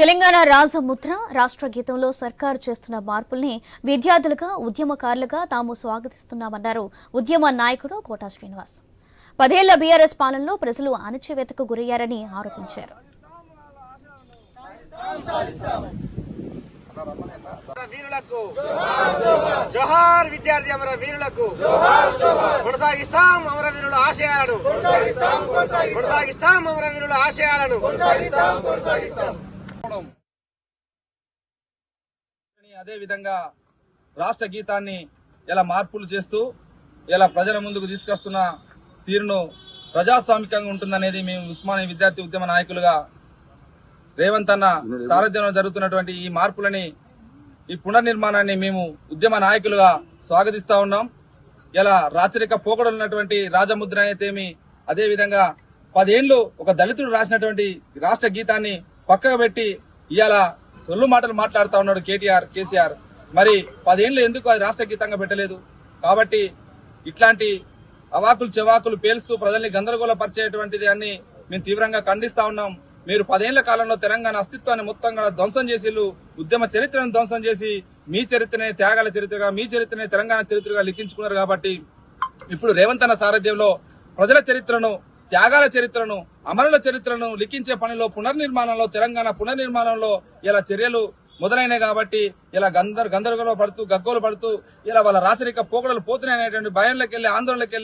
తెలంగాణ రాజముద్ర రాష్ట్ర గీతంలో సర్కారు చేస్తున్న మార్పుల్ని విద్యార్థులుగా ఉద్యమకారులుగా తాము స్వాగతిస్తున్నామన్నారు ఉద్యమ నాయకుడు కోటా శ్రీనివాస్. పదేళ్ళ బీఆర్ఎస్ పాలనలో ప్రజలు అణచివేతకు గురయ్యారని ఆరోపించారు. అమర వీరులకు జోహార్ విద్యార్థి అమర వీరులకు కొనసాగిస్తాం అమర వీరుల ఆశయాలను. కొనసాగిస్తాం అమర వీరుల ఆశయాలను. అదే విధంగా రాష్ట్ర గీతాన్ని ఇలా మార్పులు చేస్తూ ఇలా ప్రజల ముందుకు తీసుకొస్తున్న తీరును ప్రజాస్వామికంగా ఉంటుందనేది మేము ఉస్మానియా విద్యార్థి ఉద్యమ నాయకులుగా రేవంత్ అన్న సారథ్యంలో జరుగుతున్నటువంటి ఈ మార్పులని ఈ పునర్నిర్మాణాన్ని మేము ఉద్యమ నాయకులుగా స్వాగతిస్తా ఉన్నాం. ఇలా రాచరిక పోకడలు ఉన్నటువంటి రాజముద్ర అనేతేమి అదేవిధంగా విధంగా ఒక దళితుడు రాసినటువంటి రాష్ట్ర గీతాన్ని పక్కకు పెట్టి ఇవాళ సొల్లు మాటలు మాట్లాడుతూ ఉన్నాడు కేటీఆర్ కేసీఆర్. మరి పదేళ్ళు ఎందుకు అది రాష్ట్ర గీతంగా పెట్టలేదు? కాబట్టి ఇట్లాంటి అవాకులు చెవాకులు పేలుస్తూ ప్రజల్ని గందరగోళపరిచేటువంటిది అని మేము తీవ్రంగా ఖండిస్తా ఉన్నాం. మీరు పదేళ్ళ కాలంలో తెలంగాణ అస్తిత్వాన్ని మొత్తం కూడా ధ్వంసం చేసిళ్ళు ఉద్యమ చరిత్రను ధ్వంసం చేసి మీ చరిత్రనే త్యాగాల చరిత్రగా మీ చరిత్రనే తెలంగాణ చరిత్రగా లిఖించుకున్నారు కాబట్టి ఇప్పుడు రేవంత్ అన్న సారథ్యంలో ప్రజల చరిత్రను త్యాగాల చరిత్రను అమరుల చరిత్రను లిఖించే పనిలో పునర్నిర్మాణంలో తెలంగాణ పునర్నిర్మాణంలో ఇలా చర్యలు మొదలైనవి కాబట్టి ఇలా గందర గందరగోళ పడుతూ గగ్గోలు పడుతూ ఇలా వాళ్ళ రాచరిక పోకడలు పోతున్నాయి అనేటువంటి భయంలోకి వెళ్ళి ఆందోళనకి